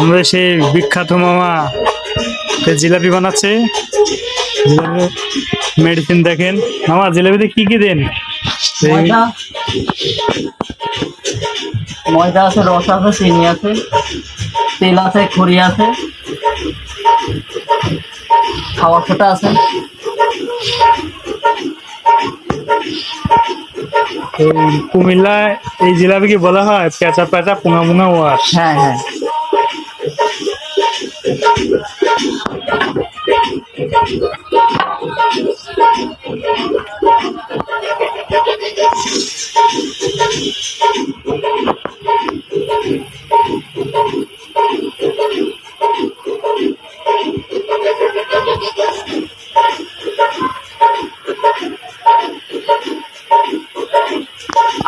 আমরা সেই বিখ্যাত মামা জিলাপি বানাচ্ছে। মেডিসিন দেখেন। মামা, জিলাপিতে কি কি দেন? ময়দা। আছে, রস আছে, চিনি আছে, তেল আছে, খড়ি আছে, খাওয়া ফোটা আছে। এই কুমিল্লায় এই জিলাপিকে বলা হয় পেঁচা পেঁচা পোঙা পোঙা ওয়াশ। হ্যাঁ হ্যাঁ।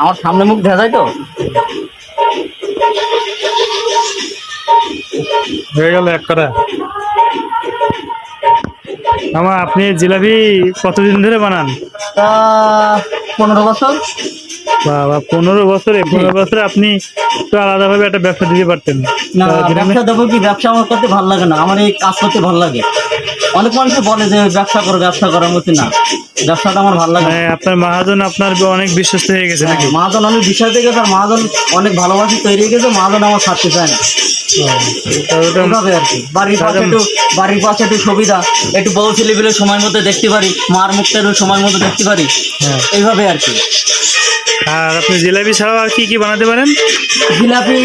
আমার সামনে মুখ দেখা যায় তো? হয়ে গেল এক করা আমার আপনি জিলাপি কতদিন ধরে বানান? পনেরো বছর। বাবা পনেরো বছরে পনেরো বছরে আপনি তো আলাদাভাবে একটা ব্যবসা দিতে পারতেন। না ব্যবসা দেবো কি? ব্যবসা আমার করতে ভালো লাগে না। আমার এই কাজ করতে ভালো লাগে। অনেক মানুষ বলে যে ব্যবসা করো ব্যবসা করো। আমি বলছি না ব্যবসাটা আমার ভালো লাগে। মানে আপনার মহাজন আপনার অনেক বিশ্বস্ত হয়ে গেছে নাকি? হ্যাঁ, মহাজন অনেক বিশ্বাস দিয়ে গেছে আর মহাজন অনেক ভালোবাসি তৈরি হয়ে গেছে মহাজন আমার ছাড়তে চায় না। এইভাবে আর কি। বাড়ির পাশে একটু বাড়ির পাশে একটু সুবিধা। একটু বউ ছেলেপিলে সময় মতো দেখতে পারি মার মুখটা সময় মতো দেখতে পারি। হ্যাঁ। এইভাবে আর কি। আর আপনি জিলাপি ছাড়াও আর কি কি বানাতে পারেন? জিলাপি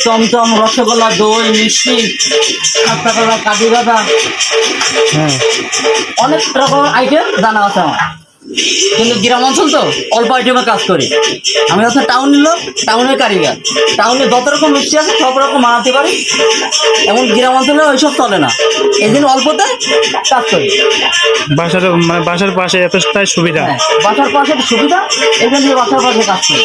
চমচম রসগোল্লা দই মিষ্টি কাঁচা কলা কাজু দাদা হ্যাঁ। অনেক রকম আইটেম জানা আছে আমার। কিন্তু গ্রাম অঞ্চল তো অল্প আইটেমে কাজ করি। আমি হচ্ছে টাউন লোক টাউনের কারিগর। টাউনে যত রকম মিষ্টি আছে সব রকম বানাতে পারি। এমন গ্রাম অঞ্চলে ওইসব চলে না। এই জন্য অল্পতে কাজ করি। বাসার মানে বাসার পাশে এতটাই সুবিধা। হ্যাঁ বাসার পাশে সুবিধা এই জন্য বাসার পাশে কাজ করি।